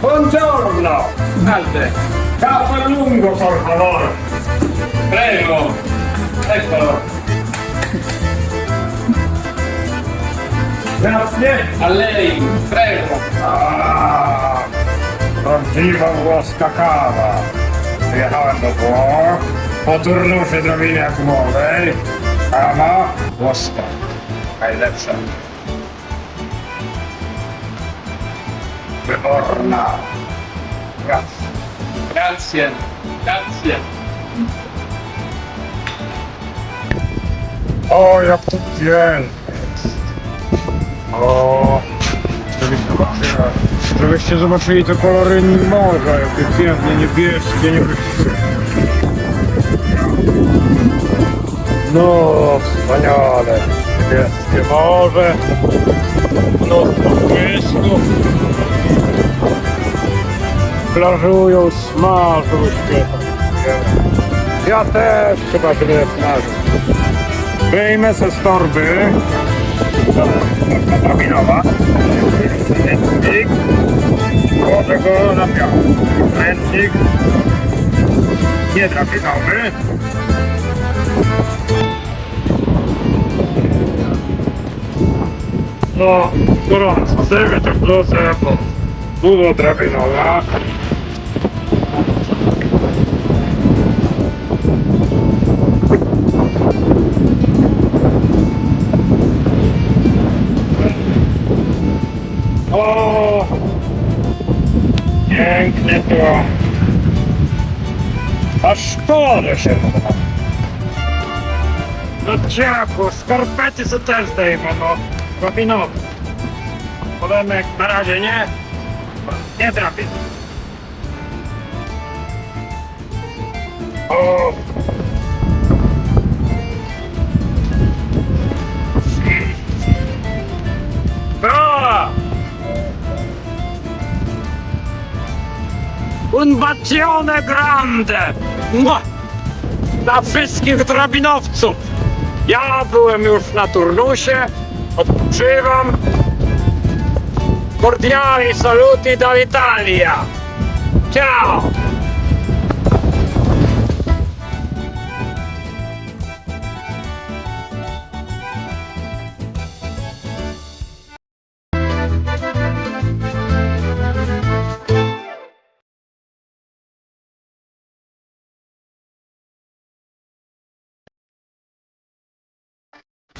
Buongiorno! Salve, Caffè lungo, por favore! prego. Eccolo, Grazie! a lei, prego. Ah, prawdziwa włoska kawa. Przyjechałem do Włoch, po turnusie drobiny atomowej. Kawa włoska. Najlepsza. Wyborna. Grazie. Grazie, grazie. O, jak to pięknie. O, żebyście zobaczyli, żebyście zobaczyli te kolory morza, jakie pięknie, niebieskie, niebieskie. No, wspaniale. Niebieskie morze. Mnóstwo błysku. Plażują, smażą się. Ja też chyba będę smażył. Wyjmę se z torby. Drabinowa. Ręcznik. Włożę go na piach. Ręcznik. Nie drabinowy. No, gorąco. Zdejmę tę bluzę, bo dużo drabinowa. Pięknie to. Aż szkoda się. No ciepło, skarpety co też zdejmę, no. Drabinowe. Polemek na razie nie. Nie drabin. O! Un bacione grande! Dla wszystkich drabinowców! Ja byłem już na turnusie, odpoczywam. Cordiali saluti dall'Italia! Ciao!